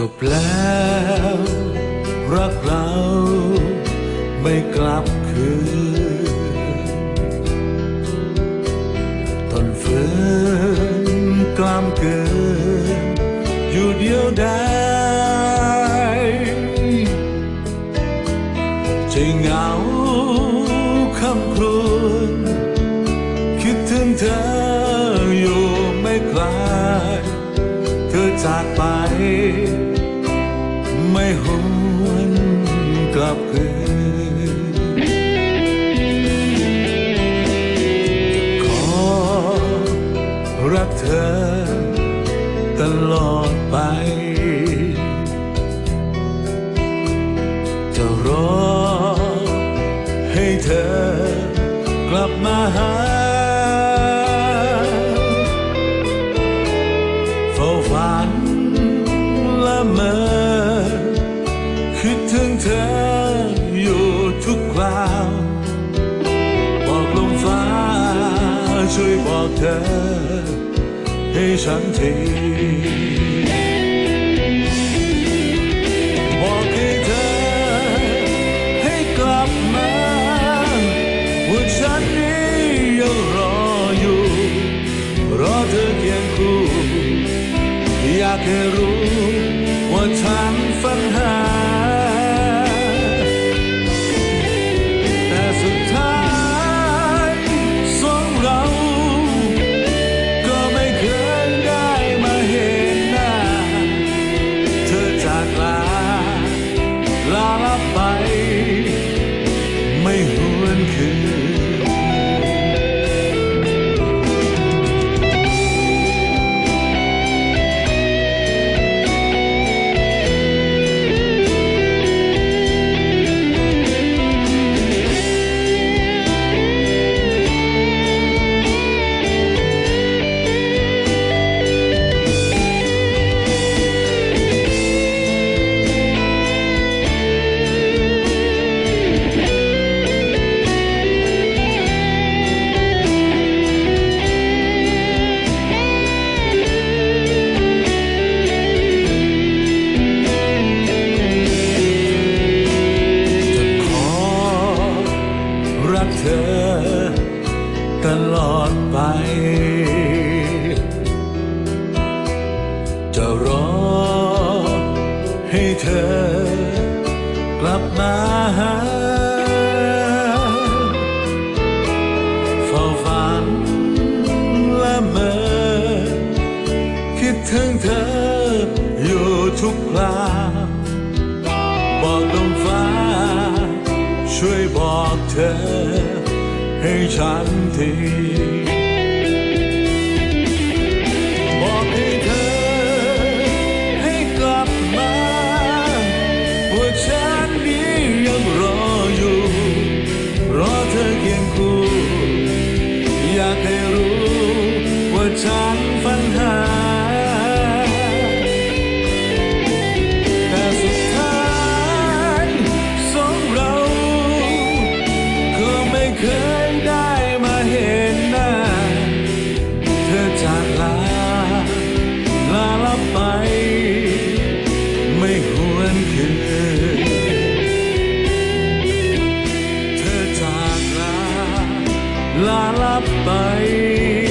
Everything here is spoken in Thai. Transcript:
จบแล้ว รักเราไม่กลับคืนทนฝืนกล้ามเกินอยู่เดียวดายใจเหงาคำครวญคิดถึงเธออยู่ไม่ไกลเธอจากไป รักเธอ ตลอดไป จะรอให้เธอกลับมาหาเฝ้าฝันละเมอคิดถึงเธออยู่ทุกคราวบอกลมฟ้าช่วยบอกเธอ ให้ฉันทีบอกให้เธอให้กลับมาว่าฉั ตลอดไป จะรอให้เธอกลับมาหาเฝ้าฝันละเมอคิดถึงเธออยู่ทุกคราบอกลมฟ้า ช่วยบอกเธอ ให้ฉันทีบอกให้เธอให้กลับมาว่าฉันนี้ยังรออยู่ รอเธอเคียงคู่ อยากให้รู้ว่าฉัน bye.